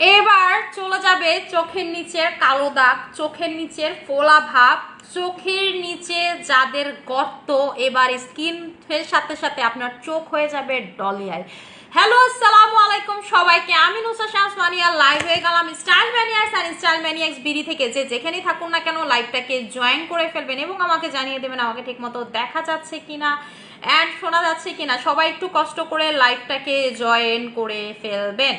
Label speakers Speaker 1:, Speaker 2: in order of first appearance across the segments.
Speaker 1: এবার চলে যাবে চোখের নিচের কালো দাগ, চোখের নিচের ফোলা ভাব, চোখের নিচে যাদের গর্ত, এবার স্কিনের সাথে সাথে আপনার চোখ হয়ে যাবে ডলিয়ায় হ্যালো আসসালামু আলাইকুম সবাইকে। আমি নুসা শামস মানিয়া লাইভ হয়ে গেলাম স্টাইল ম্যানিয়ার্স আর স্টাইল ম্যানিয়ার্স বিডি থেকে। যে যেখানেই থাকুন না কেন লাইভটাকে জয়েন করে ফেলবেন এবং আমাকে জানিয়ে দেবেন আমাকে ঠিকমতো দেখা যাচ্ছে কিনা অ্যান্ড শোনা যাচ্ছে কিনা। সবাই একটু কষ্ট করে লাইভটাকে জয়েন করে ফেলবেন।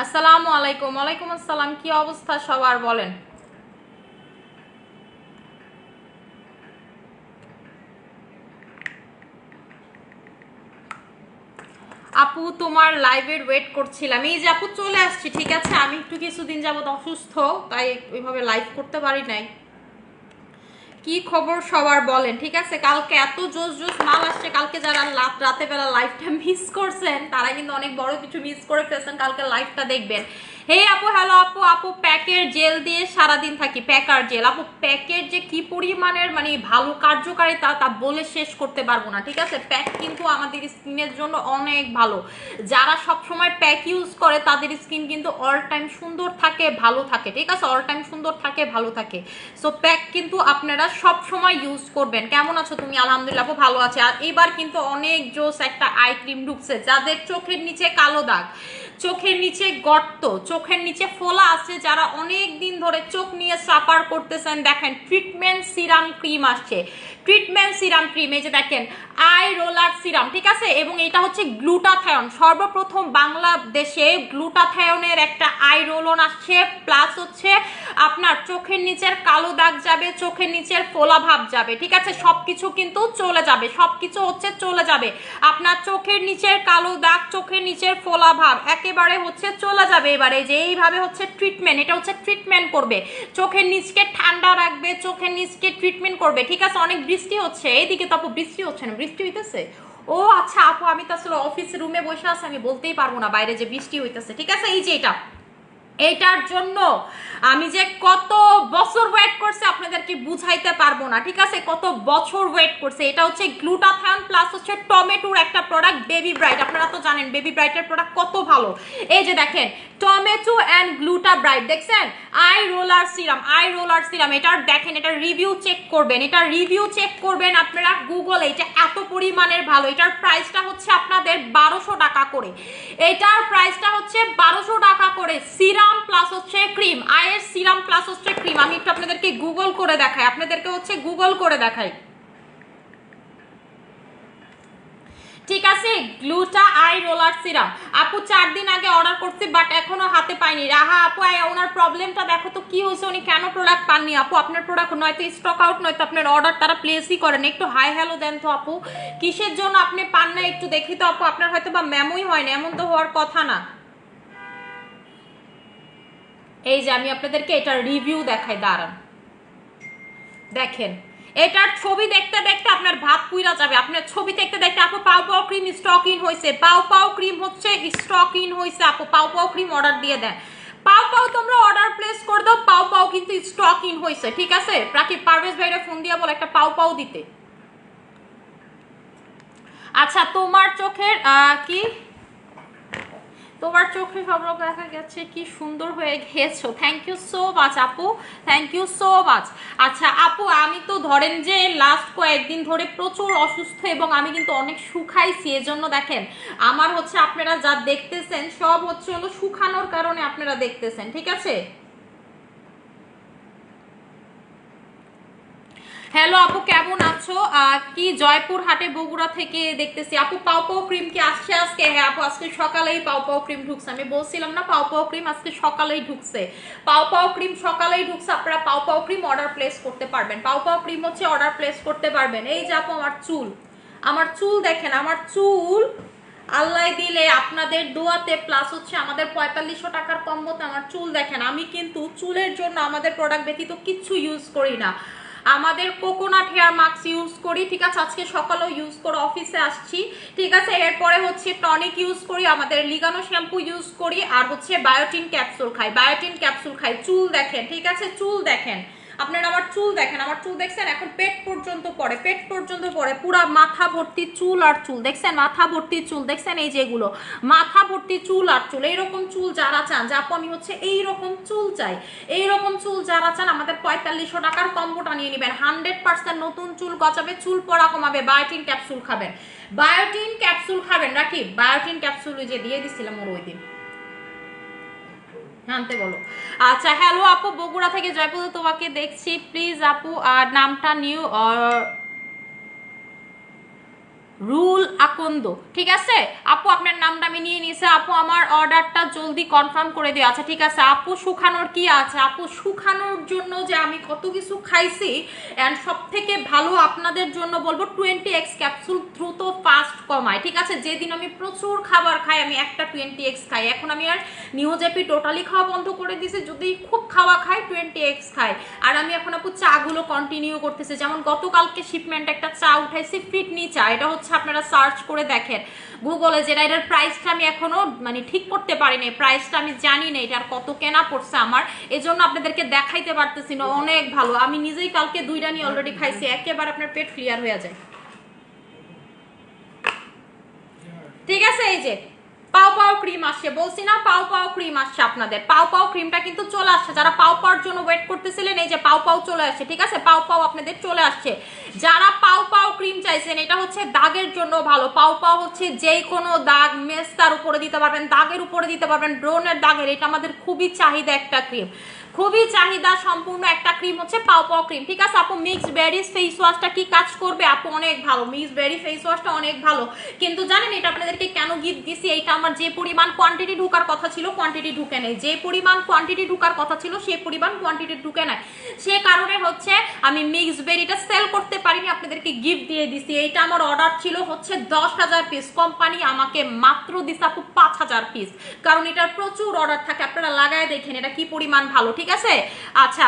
Speaker 1: আসসালামু আলাইকুম। ওয়ালাইকুম আসসালাম, কি অবস্থা সবার বলেন? আপু, তোমার লাইভের ওয়েট করছিলাম। এই যে আপু চলে আসছি, ঠিক আছে? আমি একটু কিছুদিন যাবত অসুস্থ, তাই ওইভাবে লাইভ করতে পারি নাই। কি খবর সবার বলেন, ঠিক আছে? কালকে এত জোস জোস মাল আসছে, কালকে যারা রাত বেলা লাইফটা মিস করছেন, তারা কিন্তু অনেক বড় কিছু মিস করে ফেলছেন, কালকে লাইফটা দেখবেন। হে আপু হ্যালো আপু আপু প্যাকের জেল দিয়ে সারাদিন থাকি প্যাকার জেল আপু প্যাকের যে কি পরিমাণের মানে ভালো কার্যকারিতা তা বলে শেষ করতে পারব না, ঠিক আছে? প্যাক কিন্তু আমাদের স্কিনের জন্য অনেক ভালো। যারা সব সময় প্যাক ইউজ করে, তাদের স্কিন কিন্তু অল টাইম সুন্দর থাকে, ভালো থাকে, ঠিক আছে? অল টাইম সুন্দর থাকে, ভালো থাকে। সো প্যাক কিন্তু আপনারা সব সময় ইউজ করবেন। কেমন আছো তুমি? আলহামদুলিল্লাহ, আপু, ভালো আছে। আর এবার কিন্তু অনেক জোস একটা আই ক্রিম ঢুকছে, যাদের চোখের নিচে কালো দাগ। চোখের নিচে গর্ত, চোখের নিচে ফোলা আছে যারা অনেক দিন ধরে চোখ নিয়ে সাফার করতেছেন। দেখেন ট্রিটমেন্ট সিরাম ক্রিম আসছে। ট্রিটমেন্ট সিরাম ক্রিম, এই যে দেখেন, আই রোলার সিরাম, ঠিক আছে? এবং এটা হচ্ছে গ্লুটাথায়ন। সর্বপ্রথম বাংলাদেশে গ্লুটাথায়নের একটা আই রোলন আসছে, প্লাস হচ্ছে আপনার চোখের নিচের কালো দাগ যাবে, চোখের নিচের ফোলা ভাব যাবে, ঠিক আছে? সব কিছু কিন্তু চলে যাবে সব কিছু হচ্ছে চলে যাবে। আপনার চোখের নিচের কালো দাগ, চোখের নিচের ফোলা ভাব একেবারে হচ্ছে চলে যাবে এবারে। যে এইভাবে হচ্ছে ট্রিটমেন্ট, এটা হচ্ছে ট্রিটমেন্ট করবে। চোখের নিচকে ঠান্ডা রাখবে, চোখের নিচকে ট্রিটমেন্ট করবে, ঠিক আছে? অনেক বৃষ্টি হচ্ছে, এইদিকে তো আপু বৃষ্টি হচ্ছে না, বৃষ্টি হইতেছে। ও আচ্ছা আপু, আমি তো আসলে অফিস রুমে বসে আছি, আমি বলতেই পারব না বাইরে যে বৃষ্টি হইতেছে, ঠিক আছে? এই যে এটা, এইটার জন্য আমি যে কত বছর ওয়েট করছে আপনাদেরকে বুঝাইতে পারব না, ঠিক আছে? কত বছর ওয়েট করছে, এটা হচ্ছে গ্লুটাথায়ন প্লাস হচ্ছে টমেটোর একটা প্রোডাক্ট বেবি ব্রাইট আপনারা তো জানেন বেবি ব্রাইটের প্রোডাক্ট কত ভালো। এই যে দেখেন টমেটো অ্যান্ড গ্লুটা ব্রাইট দেখছেন? Eye roller serum eye roller serum এটার দেখেন, এটা রিভিউ চেক করবেন, এটা রিভিউ চেক করবেন আপনারা গুগলে এটা এত পরিমাণের ভালো, এটার প্রাইসটা হচ্ছে আপনাদের বারোশো টাকা করে। এটার প্রাইসটা হচ্ছে বারোশো টাকা করে সিরাম প্লাস হচ্ছে ক্রিম আয়ের সিরাম প্লাস হচ্ছে ক্রিম আমি একটু আপনাদেরকে গুগল করে দেখাই, আপনাদেরকে হচ্ছে গুগল করে দেখাই। ঠিক আছে, গ্লুটা আই রোলার সিরাম। আপু চার দিন আগে অর্ডার করছি বাট এখনও হাতে পাইনি রাহা, আপু ওনার প্রবলেমটা দেখো তো, কি হয়েছে? উনি কেন প্রোডাক্ট পাননি? আপু, আপনার প্রোডাক্ট নয়তো স্টক আউট নয়তো আপনার অর্ডার তারা প্লেসই করেন। একটু হাই হ্যালো দেন তো, আপু। কিসের জন্য আপনি পান না একটু দেখি তো, আপু, আপনার হয়তো বা মেমোই হয় না এমন তো হওয়ার কথা না। এই যে, আমি আপনাদেরকে এটার রিভিউ দেখাই, দাঁড়ান। দেখেন এটার ছবি দেখতে দেখতে আপনার ভাত পুইরা যাবে। আপনার ছবি দেখতে দেখতে আপু পাও পাও ক্রিম স্টক ইন হয়েছে পাও পাও ক্রিম হচ্ছে স্টক ইন হয়েছে আপু। পাও পাও ক্রিম অর্ডার দিয়ে দেন। পাও পাও তোমরা অর্ডার প্লেস করে দাও, পাও পাও কিন্তু স্টক ইন হয়েছে ঠিক আছে? প্রাকি পারভেজ ভাইরা ফোন দিয়ে বলে একটা পাও পাও দিতে। আচ্ছা তোমার চোখের কি? তোমার চোখে সব রকম দেখা গেছে, কি সুন্দর হয়ে গেছো। থ্যাংক ইউ সো মাচ আপু। থ্যাংক ইউ সো মাচ আচ্ছা আপু, আমি তো ধরেন যে লাস্ট কয়েকদিন ধরে প্রচুর অসুস্থ এবং আমি কিন্তু অনেক শুকাইছি, এজন্য দেখেন, আমার হচ্ছে আপনারা যা দেখতেছেন সব হচ্ছে হলো শুকানোর কারণে আপনারা দেখতেছেন, ঠিক আছে? হ্যালো আপু, কেমন আছো? কি জয়পুর হাটে বগুড়া থেকে দেখতেছি। আপু, পাও পাও ক্রিম কি আসছে আজকে? হ্যাঁ আপু, আজকে সকালেই পাও পাও ক্রিম ঢুকছে। আমি বলছিলাম না পাও পাও ক্রিম আজকে সকালেই ঢুকছে। পাও পাও ক্রিম সকালেই ঢুকছে, আপনারা পাও পাও ক্রিম অর্ডার প্লেস করতে পারবেন। পাও পাও ক্রিম হচ্ছে অর্ডার প্লেস করতে পারবেন। এই যে আপু, আমার চুল। আমার চুল দেখেন, আমার চুল আল্লাহ দিলে আপনাদের দোয়াতে প্লাস হচ্ছে আমাদের পঁয়তাল্লিশশো টাকার কম্বোতে আমার চুল দেখেন। আমি কিন্তু চুলের জন্য আমাদের প্রোডাক্ট ব্যতীত কিচ্ছু ইউজ করি না। আমাদের কোকোনাট হেয়ার মাস্ক ইউজ করি, ঠিক আছে? আজকে সকালেও ইউজ করে অফিসে আসছি, ঠিক আছে? এরপরে হচ্ছে টনিক ইউজ করি, আমাদের লিগানো শ্যাম্পু ইউজ করি, আর হচ্ছে বায়োটিন ক্যাপসুল খাই। বায়োটিন ক্যাপসুল খাই। চুল দেখেন, ঠিক আছে? চুল দেখেন। আপনারা আমার চুল দেখেন, আমার চুল দেখছেন? এখন পেট পর্যন্ত পড়ে, পেট পর্যন্ত পড়ে, পুরা মাথা ভর্তি চুল আর চুল। দেখছেন? মাথা ভর্তি চুল, দেখছেন এই যেগুলো মাথা ভর্তি চুল আর চুল, এইরকম চুল যারা চান, যা আপু আমি হচ্ছে এইরকম চুল চাই, এইরকম চুল যারা চান, আমাদের পঁয়তাল্লিশশো টাকার কম্বোটা নিয়ে নেবেন। হান্ড্রেড পার্সেন্ট নতুন চুল গচাবে চুল পড়া কমাবে, বায়োটিন ক্যাপসুল খাবেন। বায়োটিন ক্যাপসুল খাবেন নাকি? বায়োটিন ক্যাপসুল যে দিয়ে দিছিলাম ওর ওই দিন। আনতে বলো। আচ্ছা হ্যালো আপু, বগুড়া থেকে জয়পুর তোমাকে দেখছি। প্লিজ আপু, আর নামটা নিউ রুল আকন্দ, ঠিক আছে? আপু আপনার নামটা আমি নিয়ে নিয়েছি। আপু, আমার অর্ডারটা জলদি কনফার্ম করে দিও। আচ্ছা ঠিক আছে। আপু, শুকানোর কি আছে? আপু, শুকানোর জন্য যে আমি কত কিছু খাইছি অ্যান্ড সব থেকে ভালো আপনাদের জন্য বলব টোয়েন্টি এক্স ক্যাপসুল দ্রুত ফাস্ট কমায়, ঠিক আছে? যেদিন আমি প্রচুর খাবার খাই, আমি একটা টোয়েন্টি এক্স খাই। এখন আমি আর নিউজেপি টোটালি খাওয়া বন্ধ করে দিয়েছি। যদি খুব খাওয়া খাই টোয়েন্টি এক্স খাই। আর আমি এখন আপু চাগুলো কন্টিনিউ করতেছি। যেমন গতকালকে শিপমেন্ট একটা চা উঠাইছি ফিটনি চা। এটা হচ্ছে আপনারা সার্চ করে দেখেন। গুগলে যেটা এটার প্রাইসটা আমি এখনও মানে ঠিক করতে পারিনি প্রাইসটা আমি জানি না এটার কত কেনা পড়ছে আমার। এজন্য আপনাদেরকে দেখাইতে পারতেছি না, অনেক ভালো। আমি নিজেই কালকে দুইটা নিয়ে অলরেডি খাইছি, একেবারে আপনার পেট ক্লিয়ার হয়ে যায়। ঠিক আছে, এই যে পাও পাও ক্রিম আসছে। বলছি না পাও পাও ক্রিম আসছে আপনাদের। পাও পাও ক্রিমটা কিন্তু চলে আসছে। যারা পাও পাওয়ার জন্য ওয়েট করতেছিলেন, এই যে পাও পাও চলে আসছে, ঠিক আছে? পাও পাও আপনাদের চলে আসছে। যারা পাও পাও ক্রিম চাইছেন, এটা হচ্ছে দাগের জন্য ভালো। পাও পাও হচ্ছে যেই কোনো দাগ, মেস্তার উপরে দিতে পারবেন, দাগের উপরে দিতে পারবেন, ব্রনের দাগের। এটা আমাদের খুবই চাহিদা একটা ক্রিম। খুবই চাহিদা সম্পূর্ণ একটা ক্রিম হচ্ছে পাও পাও ক্রিম ঠিক আছে? আপু মিক্স বেরিজ ফেস ওয়াশটা কি কাজ করবে? আপু, অনেক ভালো। মিক্স বেরি ফেস ওয়াশটা অনেক ভালো। কিন্তু জানেন এটা আপনাদেরকে কেন গিফট দিছি? এইটা আমার যে পরিমাণ কোয়ান্টিটি ঢুকার কথা ছিল কোয়ান্টিটি ঢুকে নেই। যে পরিমাণ কোয়ান্টিটি ঢুকার কথা ছিল, সে পরিমাণ কোয়ান্টিটি ঢুকে নেয় সে কারণে হচ্ছে আমি মিক্স বেরিটা সেল করতে পারিনি, আপনাদেরকে গিফট দিয়ে দিছি। এইটা আমার অর্ডার ছিল হচ্ছে দশ হাজার পিস কোম্পানি আমাকে মাত্র দিছে আপু পাঁচ হাজার পিস কারণ এটার প্রচুর অর্ডার থাকে। আপনারা লাগায় দেখেন এটা কি পরিমাণ ভালো, ঠিক আছে? আচ্ছা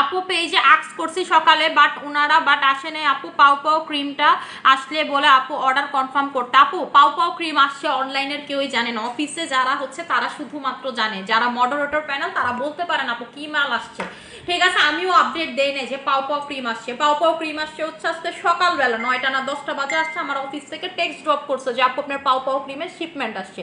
Speaker 1: আপু পেজে আক্স করছি সকালে বাট ওনারা বাট আসে নাই আপু, পাও পাও ক্রিমটা আসলে বলে আপু অর্ডার কনফার্ম করতে। আপু, পাও পাও ক্রিম আসছে অনলাইনের কেউই জানে না। অফিসে যারা হচ্ছে, তারা শুধুমাত্র জানে। যারা মডারেটর প্যানেল তারা বলতে পারেন আপু, কি মাল আসছে। ঠিক আছে, আমিও আপডেট দেই নাই যে পাও পাও ক্রিম আসছে। পাও পাও ক্রিম আসছে হচ্ছে আজকে সকালবেলা, নয়টা না দশটা বাজে আসছে, আমার অফিস থেকে টেক্সট ড্রপ করছে যে আপু, আপনার পাও পাও ক্রিমের শিপমেন্ট আসছে।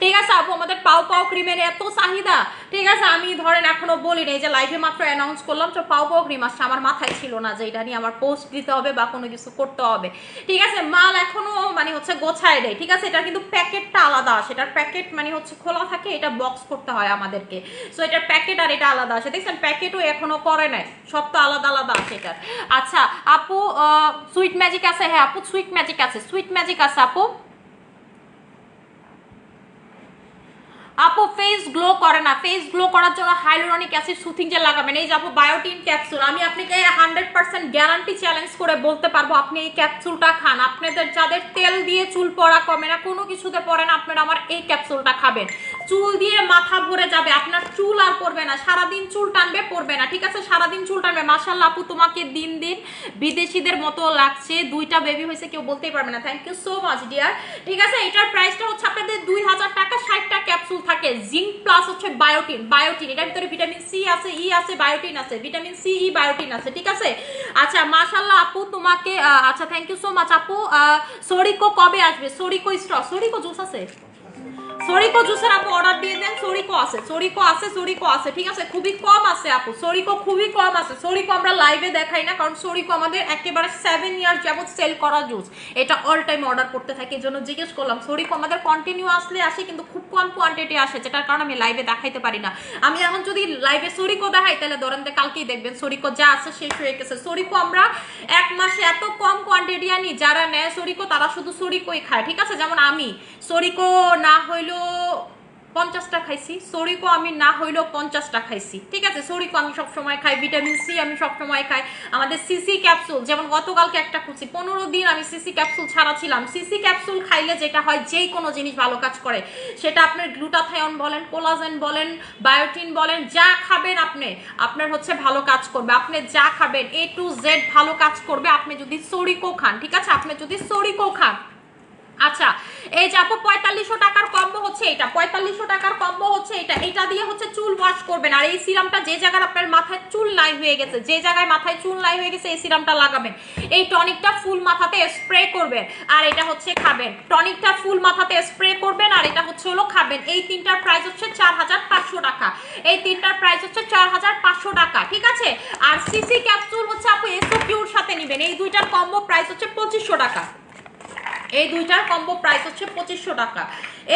Speaker 1: ঠিক আছে, আপু, আমাদের পাও পাও ক্রিমের এত চাহিদা। ঠিক আছে, আমি ধরেন এখনও বলি নাই যে লাইভে মাত্র অ্যানাউন্স করলাম পাও ক্রিম আসছে। আমার মাথায় ছিল না যে এটা নিয়ে আমার পোস্ট দিতে হবে বা কোনো কিছু করতে হবে। ঠিক আছে, মাল এখনও মানে হচ্ছে গোছায় দেয় ঠিক আছে এটা কিন্তু প্যাকেটটা আলাদা। আসে এটার প্যাকেট মানে হচ্ছে খোলা থাকে, এটা বক্স করতে হয় আমাদেরকে। সো এটার প্যাকেট আর এটা আলাদা আসে দেখছেন, প্যাকেটও এখনও করে নাই। সব তো আলাদা আলাদা আছে এটার। আচ্ছা আপু সুইট ম্যাজিক আছে? হ্যাঁ আপু সুইট ম্যাজিক আছে। সুইট ম্যাজিক আছে, আপু? আপু ফেস গ্লো করে না। ফেস গ্লো করার জন্য হাইলোরনিক অ্যাসিড সুথিং জেল লাগাবেন। এই যে আপু বায়োটিন ক্যাপসুল আমি আপনাকে হান্ড্রেড পার্সেন্ট গ্যারান্টি চ্যালেঞ্জ করে বলতে পারব, আপনি এই ক্যাপসুলটা খান। আপনাদের যাদের তেল দিয়ে চুল পড়া কমে না, কোনো কিছুতে পড়ে না, আপনারা আমার এই ক্যাপসুলটা খাবেন। চুল দিয়ে মাথা ভরে যাবে, আপনার চুল আর পড়বে না। সারাদিন চুল টানবে, পড়বে না, ঠিক আছে? সারাদিন চুল টানবে। মাসাল্লাহ আপু, তোমাকে দিন দিন বিদেশিদের মতো লাগছে। দুইটা বেবি হয়েছে, কেউ বলতেই পারবে না। Thank you so much dear ঠিক আছে? এটার প্রাইসটা হচ্ছে আপনাদের দুই হাজার টাকা, ষাটটা ক্যাপসুল থাকে জিঙ্ক প্লাস হচ্ছে বায়োটিন বায়োটিন এটার ভিতরে ভিটামিন সি আছে ই আছে বায়োটিন আছে ভিটামিন সি ই বায়োটিন আছে, ঠিক আছে? আচ্ছা মাশাল্লাহ আপু তোমাকে আচ্ছা থ্যাংক ইউ সো মাচ আপু সরিকো কবে আসবে? সরিকো স্ট্র সরিকো জুস আছে? সরিকো জুসের আপু অর্ডার দিয়ে দেন সরিকো আছে সরিকো আছে সরিকো আছে ঠিক আছে খুবই কম আছে আপু সরিকো খুবই কম আছে সরিকো আমরা লাইভে দেখাই না কারণ সরিকো আমাদের একেবারে সেভেন ইয়ার যাবত সেল করা জুস এটা অল টাইম অর্ডার করতে থাকি এই জন্য জিজ্ঞেস করলাম সরিকো আমাদের কন্টিনিউ আসলে আসে কিন্তু খুব কম কোয়ান্টিটি আসে যেটার কারণে আমি লাইভে দেখাইতে পারি না আমি এখন যদি লাইভে সরিকো দেখাই তাহলে ধরেন যে কালকেই দেখবেন সরিকো যা আছে শেষ হয়ে গেছে সরিকো আমরা এক মাসে এত কম কোয়ান্টিটি আনি যারা নেয় সরিকো তারা শুধু সরিকোই খায় ঠিক আছে যেমন আমি সরিকো না হইল পঞ্চাশটা খাইছি, সরিকো আমি না হইলেও পঞ্চাশটা খাইছি। ঠিক আছে, সরিকো আমি সবসময় খাই, ভিটামিন সি আমি সবসময় খাই। আমাদের সিসি ক্যাপসুল, যেমন গতকালকে একটা খুঁজছি, পনেরো দিন আমি সিসি ক্যাপসুল ছাড়া ছিলাম সিসি ক্যাপসুল খাইলে যেটা হয়, যেই কোনো জিনিস ভালো কাজ করে, সেটা আপনার গ্লুটাথায়ন বলেন, কোলাজেন বলেন, বায়োটিন বলেন, যা খাবেন আপনি, আপনার হচ্ছে ভালো কাজ করবে। আপনি যা খাবেন এ টু জেড ভালো কাজ করবে, আপনি যদি সরিকো খান, ঠিক আছে? আপনি যদি সরিকো খান আচ্ছা এই যে আপু পঁয়তাল্লিশশো টাকার কম্বো হচ্ছে এটা, পঁয়তাল্লিশশো টাকার কম্বো হচ্ছে এটা এটা দিয়ে হচ্ছে চুল ওয়াশ করবেন। আর এই সিরামটা যে জায়গায় আপনার মাথায় চুল নাই হয়ে গেছে, যে জায়গায় মাথায় চুল নাই হয়ে গেছে, এই সিরামটা লাগাবেন। এই টনিকটা ফুল মাথাতে স্প্রে করবেন, আর এটা হচ্ছে খাবেন। টনিকটা ফুল মাথাতে স্প্রে করবেন, আর এটা হচ্ছে হলো খাবেন। এই তিনটার প্রাইস হচ্ছে চার হাজার পাঁচশো টাকা। এই তিনটার প্রাইস হচ্ছে চার হাজার পাঁচশো টাকা, ঠিক আছে? আর সিসি ক্যাপসুল হচ্ছে আপু এসও পিউর সাথে নেবেন। এই দুইটার কম্বো প্রাইস হচ্ছে পঁচিশশো টাকা। এই দুইটার কম্বো প্রাইস হচ্ছে পঁচিশশো টাকা।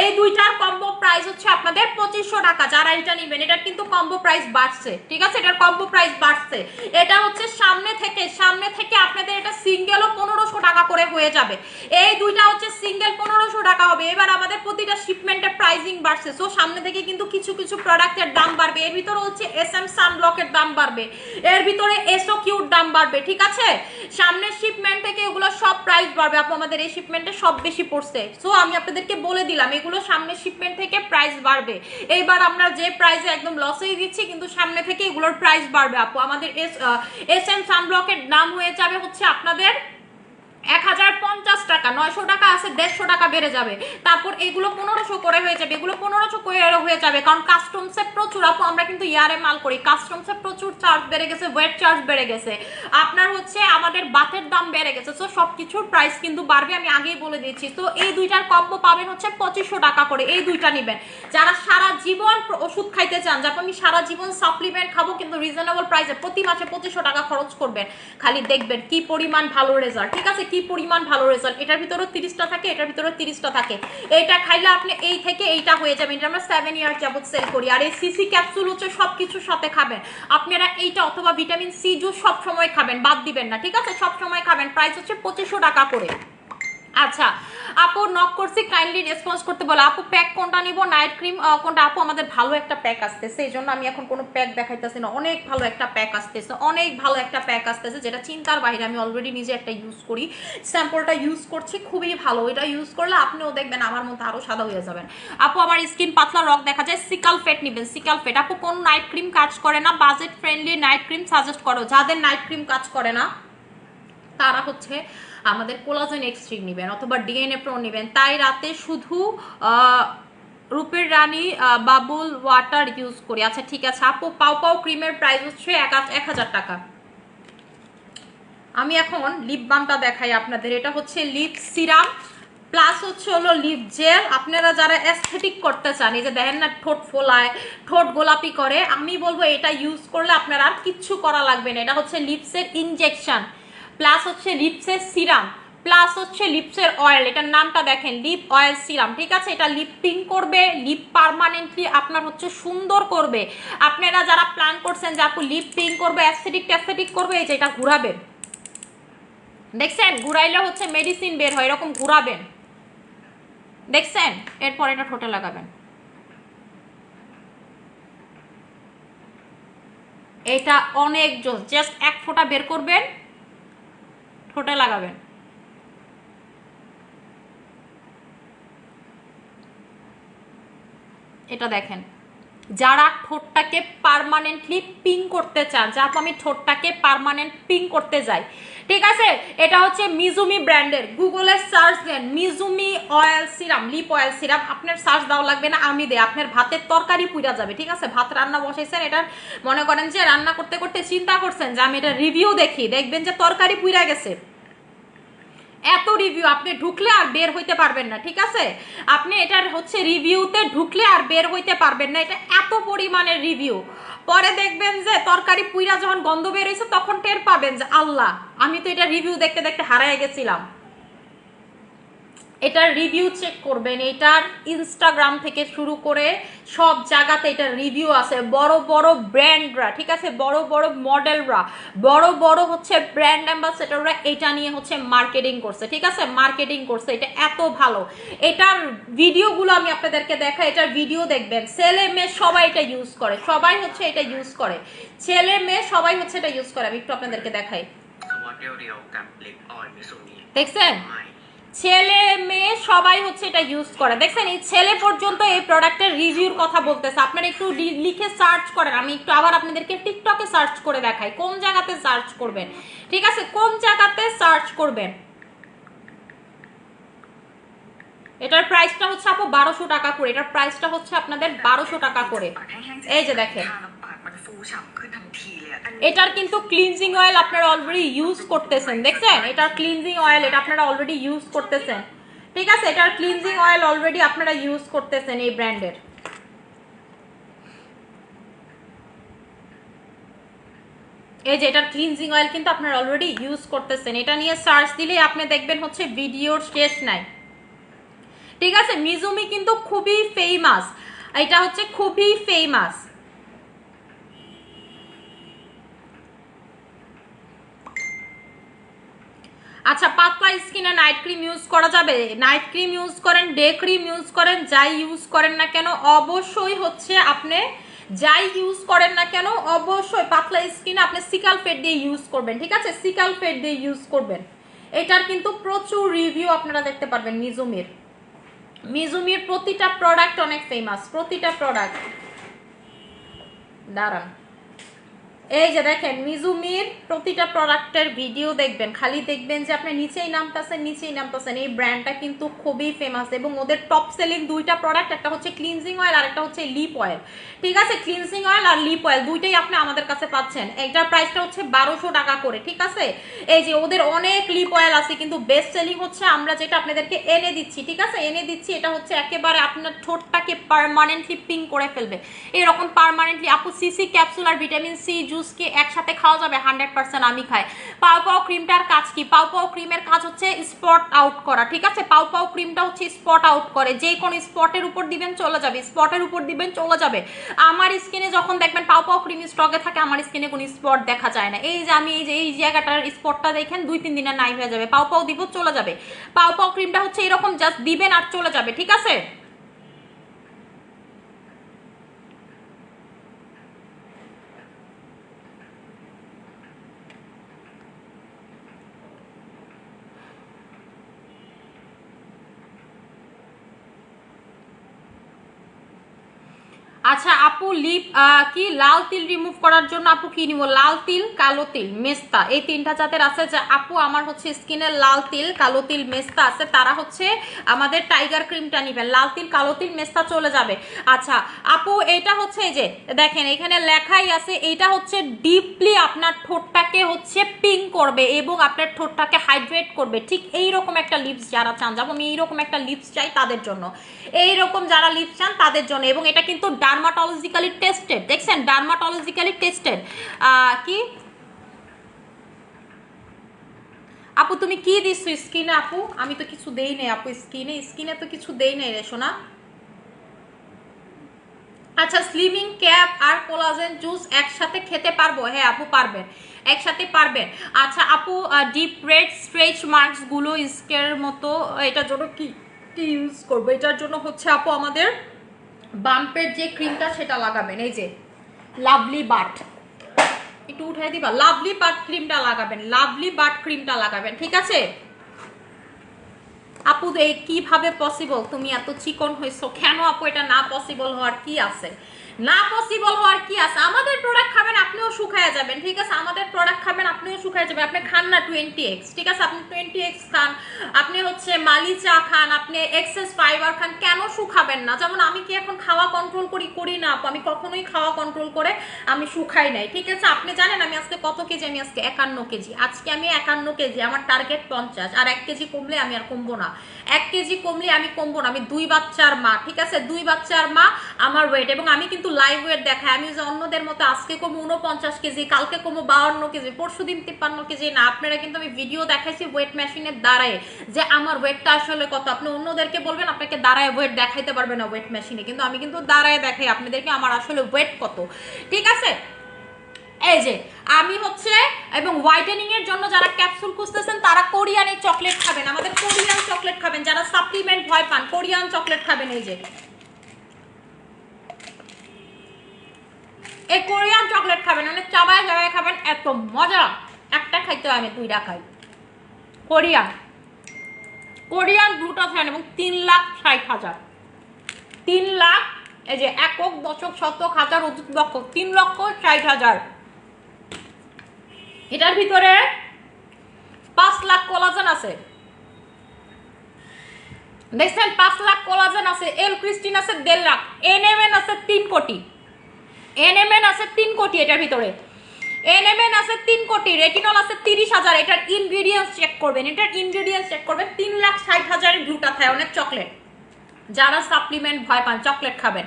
Speaker 1: এই দুইটার কম্বো প্রাইস হচ্ছে আপনাদের পঁচিশশো টাকা। যারা এটা নেবেন, এটার কিন্তু কম্বো প্রাইস বাড়ছে। ঠিক আছে? এটার কম্বো প্রাইস বাড়ছে। এটা হচ্ছে সামনে থেকে সামনে থেকে আপনাদের এটা সিঙ্গেলও পনেরোশো টাকা করে হয়ে যাবে। এই দুইটা হচ্ছে সিঙ্গেল পনেরোশো টাকা হবে। এবার আমাদের প্রতিটা শিপমেন্টের প্রাইসিং বাড়ছে। সো সামনে থেকে কিন্তু কিছু কিছু প্রোডাক্টের দাম বাড়বে। এর ভিতরে হচ্ছে এস এম সানব্লকের দাম বাড়বে। এর ভিতরে এসও কিউর দাম বাড়বে। ঠিক আছে? সামনের শিপমেন্ট থেকে এগুলো সব প্রাইস বাড়বে। আপু, আমাদের এই শিপমেন্টে সব বেশি পড়ছে। সো আমি আপনাদেরকে বলে দিলাম, এগুলো সামনের শিপমেন্ট থেকে প্রাইস বাড়বে। এইবার আমরা যে প্রাইসে একদম লসেই দিচ্ছি, কিন্তু সামনে থেকে এগুলোর প্রাইস বাড়বে, আপু। আমাদের এস এস এম সানব্লকের নাম হয়ে যাবে হচ্ছে আপনাদের এক হাজার পঞ্চাশ টাকা, নয়শো টাকা আছে, দেড়শো টাকা বেড়ে যাবে। তারপর এগুলো পনেরোশো করে হয়ে যাবে, এগুলো পনেরোশো করে হয়ে যাবে, কারণ কাস্টমসে প্রচুর, আপু, আমরা কিন্তু ইয়ারে মাল করি। কাস্টমসে প্রচুর চার্জ বেড়ে গেছে ওয়েট চার্জ বেড়ে গেছে। আপনার হচ্ছে আমাদের বাতের দাম বেড়ে গেছে তো সব কিছুর প্রাইস কিন্তু বাড়বে, আমি আগেই বলে দিয়েছি। তো এই দুইটার কম্বো পাবেন হচ্ছে পঁচিশশো টাকা করে, এই দুইটা নেবেন। যারা সারা জীবন ওষুধ খাইতে চান যাতে আমি সারা জীবন সাপ্লিমেন্ট খাব, কিন্তু রিজনেবল প্রাইসে প্রতি মাসে পঁচিশশো টাকা খরচ করবেন, খালি দেখবেন কি পরিমাণ ভালো রেজাল্ট ঠিক আছে? কি পরিমাণ ভালো রেজাল্ট এটার ভিতরে তিরিশটা থাকে, এটার ভিতরে তিরিশটা থাকে। এটা খাইলে আপনি এই থেকে এইটা হয়ে যাবেন এটা আমরা সেভেন ইয়ার যাবত সেল করি। আর এই সিসি ক্যাপসুল হচ্ছে সব কিছুর সাথে খাবেন। আপনারা এইটা অথবা ভিটামিন সি জুস সবসময় খাবেন, বাদ দিবেন না, ঠিক আছে? সবসময় খাবেন। প্রাইস হচ্ছে পঁচিশশো টাকা করে। আচ্ছা আপু নক করছি কাইন্ডলি রেসপন্স করতে বলো। আপু প্যাক কোনটা নিব? নাইট ক্রিম কোনটা? আপু, আমাদের ভালো একটা প্যাক আসতেছে, এই জন্য আমি এখন কোনো প্যাক দেখাইতেছি না। অনেক ভালো একটা প্যাক আসতেছে, অনেক ভালো একটা প্যাক আসতেছে, যেটা চিন্তার বাইরে। আমি অলরেডি নিজে একটা ইউজ করি। স্যাম্পলটা ইউজ করছি, খুবই ভালো। এটা ইউজ করলে আপনিও দেখবেন, আমার মধ্যে আরও সাদা হয়ে যাবেন। আপু, আমার স্কিন পাতলা রক দেখা যায় সিকাল ফেট নেবেন সিকাল ফেট আপু, কোন নাইট ক্রিম কাজ করে না? Budget friendly night cream suggest করো। যাদের নাইট ক্রিম কাজ করে না, তারা হচ্ছে আমাদের কোলাজেন এক্সট্রিম নেবেন অথবা ডিএনএ প্রো নেবেন। তাই রাতে শুধু রূপের রানী বাবুল ওয়াটার ইউজ করি। আচ্ছা ঠিক আছে। আপু, পাও পাও ক্রিমের প্রাইস হচ্ছে এক হাজার টাকা। আমি এখন লিপ বামটা দেখাই আপনাদের। এটা হচ্ছে লিপ সিরাম প্লাস হচ্ছে হলো লিপ জেল আপনারা যারা অ্যাস্থেটিক করতে চান, এই যে দেখেন না, ঠোঁট ফোলায়, ঠোঁট গোলাপি করে, আমি বলব এটা ইউজ করলে আপনার আর কিচ্ছু করা লাগবে না। এটা হচ্ছে লিপসের ইনজেকশন প্লাস হচ্ছে লিপসের সিরাম। প্লাস হচ্ছে লিপসের অয়েল এটার নামটা দেখেন লিপ অয়েল সিরাম। ঠিক আছে? এটা লিপটিং করবে লিপ পারমানেন্টলি আপনার হচ্ছে সুন্দর করবে। আপনারা যারা প্ল্যান করছেন যে আপু লিপটিং করবে অ্যাস্থেটিক ট্যাস্থেটিক করবে, এই যে এটা ঘুরাবেন। দেখছেন? ঘুরাইলে হচ্ছে মেডিসিন বের হয়, এরকম ঘুরাবেন। দেখছেন? এরপর এটা ঠোঁটে লাগাবেন। এটা অনেক জোস। জাস্ট এক ফোঁটা বের করবেন। ঠোঁটে লাগাবেন। এটা দেখেন। যারা ঠোঁটটাকে পারমানেন্টলি পিং করতে চান, যা আমি ঠোঁটটাকে পার্মানেন্ট পিং করতে যাই। ঠিক আছে? এটা হচ্ছে মিজুমি ব্র্যান্ডের। গুগলে সার্চ দেন Mizumi oil serum lip oil serum আপনার সার্চ দেওয়া লাগবে না, আমি দেয় আপনার ভাতের তরকারি পুইরা যাবে, ঠিক আছে? ভাত রান্না বসাইছেন এটা মনে করেন যে রান্না করতে করতে চিন্তা করছেন যে আমি এটা রিভিউ দেখি। দেখবেন যে তরকারি পুইরা গেছে। এত রিভিউ আপনি ঢুকলে আর বের হইতে পারবেন না, ঠিক আছে? আপনি এটার হচ্ছে রিভিউতে ঢুকলে আর বের হইতে পারবেন না, এটা এত পরিমাণের রিভিউ পরে দেখবেন যে তরকারি পুইরা যখন গন্ধ বের হয়েছে তখন টের পাবেন যে আল্লাহ, আমি তো এটা রিভিউ দেখতে দেখতে হারাই গেছিলাম। এটার রিভিউ চেক করবেন। এটার ইনস্টাগ্রাম থেকে শুরু করে সব জায়গাতে এটার রিভিউ আছে। বড় বড় ব্র্যান্ডরা ঠিক আছে? বড় বড় মডেলরা বড় বড় হচ্ছে ব্র্যান্ড অ্যাম্বাসেডাররা এটা নিয়ে হচ্ছে মার্কেটিং করছে ঠিক আছে? মার্কেটিং করছে এটা এত ভালো। এটার ভিডিওগুলো আমি আপনাদেরকে দেখা এটার ভিডিও দেখবেন। ছেলে মেয়ে সবাই এটা ইউজ করে সবাই হচ্ছে এটা ইউজ করে। ছেলে মেয়ে সবাই হচ্ছে এটা ইউজ করে। আমি একটু আপনাদেরকে দেখাই। দেখছেন? ছেলে মেয়ে সবাই হচ্ছে এটা ইউজ করে। দেখছেন, এই ছেলে পর্যন্ত এই প্রোডাক্টের রিভিউর কথা বলতেছে। আপনারা একটু লিখে সার্চ করেন। আমি একটু আবার আপনাদেরকে টিকটকে সার্চ করে দেখাই। কোন জায়গাতে সার্চ করবেন? ঠিক আছে? কোন জায়গাতে সার্চ করবেন? এটার প্রাইসটা হচ্ছে আপু বারোশো টাকা করে। এটার প্রাইসটা হচ্ছে আপনাদের বারোশো টাকা করে। এই যে দেখেন।
Speaker 2: มันฟูฉ่ำขึ้นทันทีเลยอะอันนี้
Speaker 1: এটার কিন্তু ক্লিনজিং অয়েল আপনারা অলরেডি ইউজ করতেছেন দেখছেন এটার ক্লিনজিং অয়েল এটা আপনারা অলরেডি ইউজ করতেছেন ঠিক আছে এটার ক্লিনজিং অয়েল অলরেডি আপনারা ইউজ করতেছেন এই ব্র্যান্ডের এই যে এটার ক্লিনজিং অয়েল কিন্তু আপনারা অলরেডি ইউজ করতেছেন এটা নিয়ে সার্চ দিলেই আপনি দেখবেন হচ্ছে ভিডিওর শেষ নাই ঠিক আছে মিজুমি কিন্তু খুবই ফেমাস এটা হচ্ছে খুবই ফেমাস আচ্ছা পাতলা স্কিনে নাইট ক্রিম ইউজ করা যাবে? নাইট ক্রিম ইউজ করেন ডে ক্রিম ইউজ করেন, যাই ইউজ করেন না কেন, অবশ্যই হচ্ছে আপনি যাই ইউজ করেন না কেন, অবশ্যই পাতলা স্কিনে আপনি সিকাল ফেড দিয়ে ইউজ করবেন, ঠিক আছে? সিকাল ফেড দিয়ে ইউজ করবেন। এটার কিন্তু প্রচুর রিভিউ আপনারা দেখতে পারবেন, মিজুমির। মিজুমির প্রতিটা প্রোডাক্ট অনেক ফেমাস প্রতিটা প্রোডাক্ট দাঁড়ান। এই যে দেখেন, মিজুমির প্রতিটা প্রোডাক্টের ভিডিও দেখবেন, খালি দেখবেন যে আপনি নিচেই নামতেছেন নিচেই নামতেছেন। এই ব্র্যান্ডটা কিন্তু খুবই ফেমাস এবং ওদের টপ সেলিং দুইটা প্রোডাক্ট একটা হচ্ছে ক্লিনজিং অয়েল আর একটা হচ্ছে লিপ অয়েল ঠিক আছে? ক্লিনজিং অয়েল আর লিপ অয়েল দুইটাই আপনি আমাদের কাছে পাচ্ছেন। এটার প্রাইসটা হচ্ছে বারোশো টাকা করে, ঠিক আছে? এই যে ওদের অনেক লিপ অয়েল আছে, কিন্তু বেস্ট সেলিং হচ্ছে আমরা যেটা আপনাদেরকে এনে দিচ্ছি, ঠিক আছে? এনে দিচ্ছি, এটা হচ্ছে একেবারে আপনার ঠোঁটটাকে পারমানেন্টলি পিং করে ফেলবে। এরকম পারমানেন্টলি আপু সিসি ক্যাপসুল আর ভিটামিন সি জুসকে একসাথে খাওয়া যাবে হান্ড্রেড পার্সেন্ট আমি খাই। পাও পাও ক্রিমটার কাজ কি? পাও পাও ক্রিমের কাজ হচ্ছে স্পট আউট করা, ঠিক আছে? পাও পাও ক্রিমটা হচ্ছে স্পট আউট করে, যে কোনো স্পটের উপর দিবেন চলে যাবে স্পটের উপর দিবেন চলে যাবে। আমার স্কিনে যখন দেখবেন পাও পাও ক্রিম স্টকে থাকে, আমার স্কিনে কোনো স্পট দেখা যায় না। এই যে আমি এই যে, এই জায়গাটার স্পটটা দেখেন, দুই তিন দিনে নাই হয়ে যাবে, পাও পাও দিব, চলে যাবে। পাও পাও ক্রিমটা হচ্ছে এরকম জাস্ট দিবেন আর চলে যাবে, ঠিক আছে? আচ্ছা আপু, লিপ কি লাল তিল রিমুভ করার জন্য আপু কি নিব? লাল তিল, কালো তিল, মেস্তা। এই তিনটা জাতের আছে যে, আপু, আমার হচ্ছে স্কিনের লাল তিল, কালো তিল, মেস্তা আছে। তারা হচ্ছে আমাদের টাইগার ক্রিমটা নিবেন লাল তিল, কালো তিল, মেস্তা চলে যাবে। আচ্ছা আপু এটা হচ্ছে এই যে, দেখেন, এখানে লেখাই আছে এটা হচ্ছে ডিপলি আপনার ঠোঁটটাকে হচ্ছে পিঙ্ক করবে এবং আপনার ঠোঁটটাকে হাইড্রেট করবে। ঠিক এই রকম একটা লিপস যারা চান যেমন আমি এইরকম একটা লিপস চাই তাদের জন্য। এই রকম যারা লিপস চান তাদের জন্য এবং এটা কিন্তু ডার্মাটোলজিক্যালি টেস্টেড দেখছেন? ডার্মাটোলজিক্যালি টেস্টেড কি? আপু, তুমি কি দিচ্ছ স্কিনে আপু? আমি তো কিছু দেই নাই আপু স্কিনে স্কিনে তো কিছু দেই নাই রে, সোনা। আচ্ছা স্লিমিং ক্যাপ আর কোলাজেন জুস একসাথে খেতে পারব? হ্যাঁ আপু, পারবেন। একসাথে পারবেন। আচ্ছা আপু ডিপ রেড স্ট্রেচ মার্কসগুলো স্কের মতো, এটার জন্য কি ইউজ করব? এটার জন্য হচ্ছে, আপু, আমাদের বাম্পের যে ক্রিমটা সেটা লাগাবেন, এই যে লাভলি বাট। একটু উঠাই দিবা? লাভলি বাট ক্রিমটা লাগাবেন, লাভলি বাট ক্রিমটা লাগাবেন, ঠিক আছে? আপু, এই কীভাবে পসিবল তুমি এত চিকন হয়েছো কেন আপু, এটা না পসিবল হওয়ার কি আছে? না পসিবল হওয়ার কি আছে? আমাদের প্রোডাক্ট খাবেন, আপনিও শুকায় যাবেন, ঠিক আছে? আমাদের প্রোডাক্ট খাবেন, আপনিও শুকায় যাবেন। আপনি খান না টোয়েন্টি এক্স ঠিক আছে? আপনি টোয়েন্টি এক্স খান, আপনি হচ্ছে মালি চা খান, আপনি এক্সেস ফাইবার খান, কেন শুকাবেন না? যেমন আমি কি এখন খাওয়া কন্ট্রোল করি করি না আমি কখনোই খাওয়া কন্ট্রোল করে আমি শুকাই নাই, ঠিক আছে? আপনি জানেন আমি আজকে কত কেজি? আমি আজকে একান্ন কেজি। আজকে আমি একান্ন কেজি, আমার টার্গেট পঞ্চাশ, আর এক কেজি কমলে আমি আর কমবো না। এক কেজি কমলে আমি কমবো না, আমি দুই বাচ্চার মা, ঠিক আছে? দুই বাচ্চার মা আমার ওয়েট এবং আমি কিন্তু লাইভ ওয়েট দেখাই। আমি যে অন্যদের মতো আজকে কমো উনপঞ্চাশ কেজি, কালকে কমো বাউন্ন কেজি, পরশু দিন তিপ্পান্ন কেজি না। আপনারা কিন্তু আমি ভিডিও দেখাইছি ওয়েট মেশিনের দ্বারায় যে আমার ওয়েটটা আসলে কত। আপনি অন্যদেরকে বলবেন, আপনাকে দাঁড়ায় ওয়েট দেখাইতে পারবে না ওয়েট মেশিনে কিন্তু আমি কিন্তু দাঁড়ায় দেখাই আপনাদেরকে আমার আসলে ওয়েট কত, ঠিক আছে? এই যে, আমি হচ্ছে এবং হোয়াইটেনিং এর জন্য যারা ক্যাপসুল খুঁজতেছেন, তারা কোরিয়ানের চকলেট খাবেন। আমাদের কোরিয়ান চকলেট খাবেন। যারা সাপ্লিমেন্ট ভয় পান কোরিয়ান চকলেট খাবেন এই যে। এই কোরিয়ান চকলেট খাবেন মানে চাবায় চাবায় খাবেন, এত মজা। একটা খাইতে আমি দুইটা খাই। কোরিয়ান কোরিয়ান গ্লুটাথায়ন এবং তিন লাখ ষাট হাজার। তিন লাখ, এই যে একক, দশক, শতক, হাজার অযুত লক্ষ, তিন লক্ষ ষাট হাজার। এটার ভিতরে পাঁচ লাখ কোলাজেন আছে। দেখছেন, পাঁচ লাখ কোলাজেন আছে। এল ক্রিস্টিন আছে দেড় লাখ, এনএমএন আছে তিন কোটি। এনএমএন আছে তিন কোটি এটার ভিতরে। এনএমএন আছে তিন কোটি, রেটিনল আছে তিরিশ হাজার। এটার ইনগ্রিডিয়েন্টস চেক করবেন। এটার ইনগ্রিডিয়েন্টস চেক করবেন। তিন লাখ ষাট হাজারের গ্লুটাথায়নের চকলেট যারা সাপ্লিমেন্ট ভয় পান চকলেট খাবেন।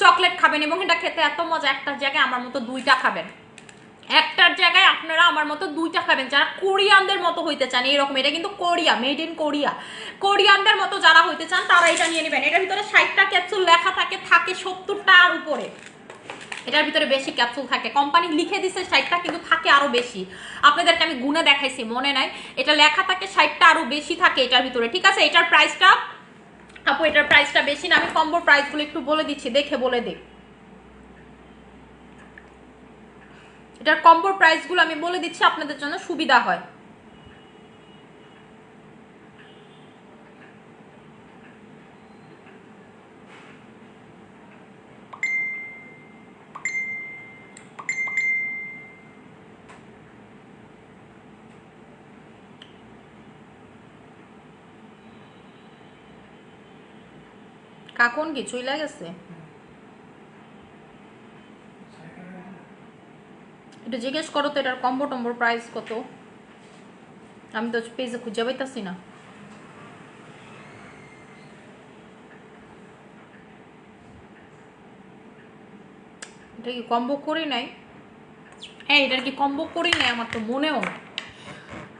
Speaker 1: চকলেট খাবেন এবং এটা খেতে এত মজা, একটা জায়গায় আমার মতো দুইটা খাবেন। একটার জায়গায় আপনারা আমার মতো দুইটা খাবেন, যারা কোরিয়ানদের মতো হইতে চান, এইরকম, এটা কিন্তু কোরিয়া মেড ইন কোরিয়া কোরিয়ানদের মতো যারা হইতে চান, তারা এটা নিয়ে নেবেন। এটার ভিতরে ষাটটা ক্যাপসুল লেখা থাকে থাকে সত্তরটার উপরে। এটার ভিতরে বেশি ক্যাপসুল থাকে। কোম্পানি লিখে দিছে ষাটটা, কিন্তু থাকে আরও বেশি। আপনাদেরকে আমি গুনে দেখাইছি, মনে নাই। এটা লেখা থাকে ষাটটা আরও বেশি থাকে এটার ভিতরে, ঠিক আছে? এটার প্রাইসটা আপু, এটার প্রাইসটা বেশি না, আমি কম্বোর প্রাইসগুলো একটু বলে দিচ্ছি, দেখে বলে দিই। এটার কম্বোর প্রাইসগুলো আমি বলে দিচ্ছি আপনাদের জন্য সুবিধা হয়। কাকন কি চইলা গেছে? এটা জিজ্ঞেস করো তো, এটার কম্বো টম্বোর প্রাইস কত? আমি তো পেজে খুঁজে পাইতাছি না। এটা কি কম্বো করি নাই? হ্যাঁ এটার কি কম্বো করি নাই? আমার তো মনেও না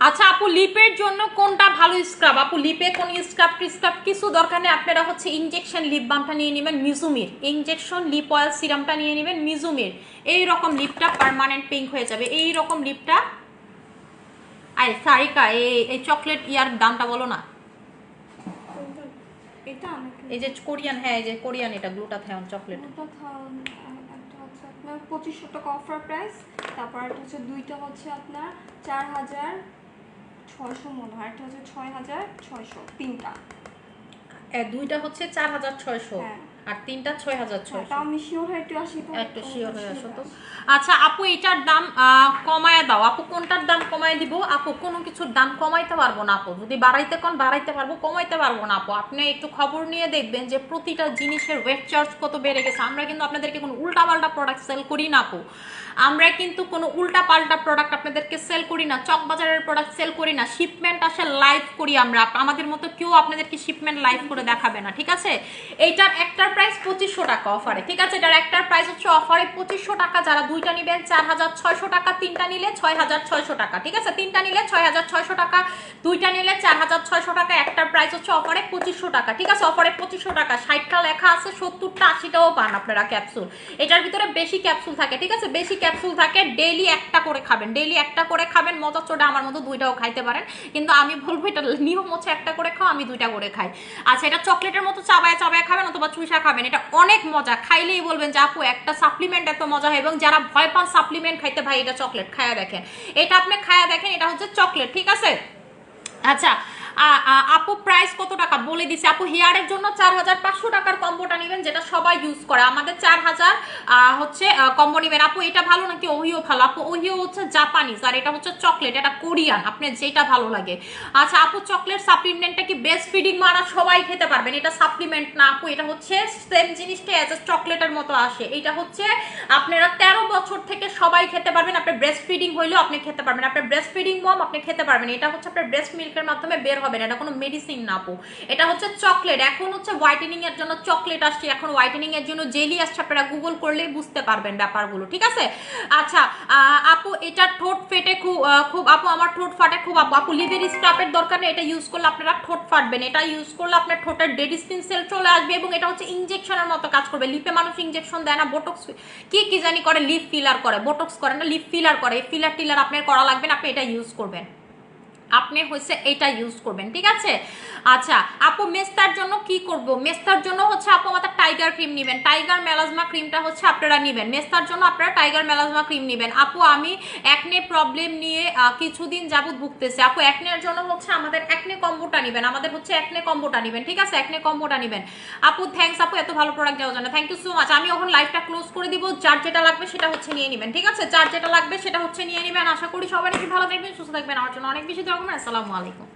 Speaker 1: আচ্ছা আপু লিপের জন্য কোনটা ভালো স্ক্রাব আপু লিপে কোন স্ক্রাব টিস্ক্রাব কিছু দরকার নেই। আপনারা হচ্ছে ইনজেকশন লিপ বামটা নিয়ে নেবেন মিজুমির ইনজেকশন লিপ অয়েল সিরামটা নিয়ে নেবেন মিজুমির এই রকম লিপটা পার্মানেন্ট পিঙ্ক হয়ে যাবে। এই রকম লিপটা আই সারিকা এই এই চকলেট ইয়ার দামটা বলো না।
Speaker 3: এটা
Speaker 1: এই যে কোরিয়ান হ্যাঁ এই যে কোরিয়ান এটা গ্লুটাথায়ন চকলেট
Speaker 3: পঁচিশশো টাকা অফার প্রাইস তারপর হচ্ছে দুইটা হচ্ছে আপনার চার হাজার ছয়শো মনে হয় একটা হচ্ছে ছয় হাজার ছয়শো তিনটা
Speaker 1: দুইটা হচ্ছে চার হাজার ছয়শো
Speaker 3: হ্যাঁ।
Speaker 1: আর তিনটা ছয় হাজার
Speaker 3: শিওর হয়ে একটু
Speaker 1: শিওর হয়ে আসো তো। আচ্ছা আপু এটার দাম কমায় দাও। আপু কোনটার দাম কমায় দিব? আপু কোনো কিছুর দাম কমাইতে পারব না আপু। যদি বাড়াইতে কোন বাড়াইতে পারব কমাইতে পারব না আপু। আপনি একটু খবর নিয়ে দেখবেন যে প্রতিটা জিনিসের ওয়েট চার্জ কত বেড়ে গেছে। আমরা কিন্তু আপনাদেরকে কোনো উল্টা পাল্টা প্রোডাক্ট সেল করি না আপু। আমরা কিন্তু কোনো উল্টা পাল্টা প্রোডাক্ট আপনাদেরকে সেল করি না। চক বাজারের প্রোডাক্ট সেল করি না। শিপমেন্ট আসে লাইভ করি আমরা। আমাদের মতো কেউ আপনাদেরকে শিপমেন্ট লাইভ করে দেখাবে না। ঠিক আছে? এইটার একটার প্রাইস পঁচিশশো টাকা অফারে ঠিক আছে এটার একটার প্রাইস হচ্ছে অফারে পঁচিশশো টাকা, যারা দুইটা নেবেন, চার হাজার ছয়শো টাকা, তিনটা নিলে ছয় হাজার ছয়শো টাকা। ঠিক আছে, তিনটা নিলে ছয় হাজার ছয়শো টাকা, দুইটা নিলে চার হাজার ছয়শো টাকা, একটার প্রাইস হচ্ছে অফারে পঁচিশশো টাকা। ঠিক আছে অফারে পঁচিশশো টাকা। ষাটটা লেখা আছে, সত্তরটা আশিটাও পান আপনারা ক্যাপসুল এটার ভিতরে বেশি ক্যাপসুল থাকে, ঠিক আছে? বেশি ক্যাপসুল থাকে ডেইলি একটা করে খাবেন। ডেইলি একটা করে খাবেন, মজা চোটা আমার মতো দুইটাও খাইতে পারেন। কিন্তু আমি বলব, এটা নিয়ম হচ্ছে একটা করে খাও, আমি দুইটা করে খাই। আচ্ছা এটা চকলেটের মতো চাবায় চাবায় খাবেন অথবা চুইসা খাবেন এটা অনেক মজা। খাইলেই বলবেন যে, আপু, একটা সাপ্লিমেন্ট এত মজা হয়। এবং যারা ভয় পান সাপ্লিমেন্ট খাইতে, ভাই, এটা চকলেট খায়া দেখেন। এটা আপনি খায়া দেখেন, এটা হচ্ছে চকলেট ঠিক আছে? আচ্ছা আপু প্রাইস কত টাকা? বলে দিছি, আপু, হেয়ারের জন্য চার হাজার পাঁচশো টাকার কম্বোটা নেবেন, যেটা সবাই ইউজ করে। আমাদের চার হাজার হচ্ছে কম্বো নেবেন। আপু, এটা ভালো নাকি ওহিও ভালো? আপু, ওহিও হচ্ছে জাপানিজ আর এটা হচ্ছে চকলেট এটা কোরিয়ান আপনার যেটা ভালো লাগে। আচ্ছা আপু চকলেট সাপ্লিমেন্টটা কি বেস্ট ফিডিং মারা সবাই খেতে পারবেন? এটা সাপ্লিমেন্ট না, আপু, এটা হচ্ছে সেম জিনিসটা অ্যাজ এ চকলেটের মতো আসে। এটা হচ্ছে আপনারা তেরো বছর থেকে সবাই খেতে পারবেন, আপনার ব্রেস্ট ফিডিং হইলেও আপনি খেতে পারবেন। আপনার ব্রেস্ট ফিডিং মম আপনি খেতে পারবেন। এটা হচ্ছে আপনার ব্রেস্ট মিল্কের মাধ্যমে বের হবে না, এটা কোনো মেডিসিন না আপু। এটা হচ্ছে চকলেট এখন হচ্ছে হোয়াইটেনিং এর জন্য চকলেট আসছে, এখন হোয়াইটেনিং এর জন্য জেলি আসছে, আপনারা গুগল করলেই বুঝতে পারবেন ব্যাপারগুলো, ঠিক আছে? আচ্ছা আপু, এটা ঠোঁট ফেটে খুব খুব, আপু, আমার ঠোঁট ফাটে খুব, আপু আপু লিভের স্ক্রাপের দরকার নেই, এটা ইউজ করলে আপনারা ঠোঁট ফাটবেন, এটা ইউজ করলে আপনার ঠোঁটের ডেড স্কিন সেল চলে আসবে এবং এটা হচ্ছে ইনজেকশনের মতো কাজ করবে লিপে মানুষ ইনজেকশন দেয় না বোটক্স কি কি জানি করে লিপ ফিলার করে বোটক্স করে না লিপ ফিলার করে ফিলার টিলার আপনার করা লাগবে না, আপনি এটা ইউজ করবেন। আপনি হচ্ছে এটা ইউজ করবেন ঠিক আছে? আচ্ছা আপু, মেস্তার জন্য কি করব? মেস্তার জন্য হচ্ছে আপু আমাদের টাইগার ক্রিম নেবেন। টাইগার মেলাজমা ক্রিমটা হচ্ছে আপনারা নেবেন। মেস্তার জন্য আপনারা টাইগার মেলাজমা ক্রিম নেবেন। আপু, আমি একনে প্রবলেম নিয়ে কিছুদিন যাবত ভুগতেছি। আপু একনের জন্য হচ্ছে আমাদের একনে কম্বোটা নেবেন। আমাদের হচ্ছে একনে কম্বোটা নেবেন। ঠিক আছে? একনে কম্বোটা নেবেন। আপু থ্যাঙ্কস আপু, এত ভালো প্রোডাক্ট দেওয়ার জন্য। থ্যাংক ইউ সো মাচ আমি এখন লাইভটা ক্লোজ করে দিব। যার যেটা লাগবে সেটা হচ্ছে নিয়ে নেবেন। ঠিক আছে? যার যেটা লাগবে সেটা হচ্ছে নিয়ে নেবেন। আশা করি সবাই ভালো থাকবেন, সুস্থ থাকবেন। আমার জন্য অনেক বেশি দরকার আসসালামু আলাইকুম।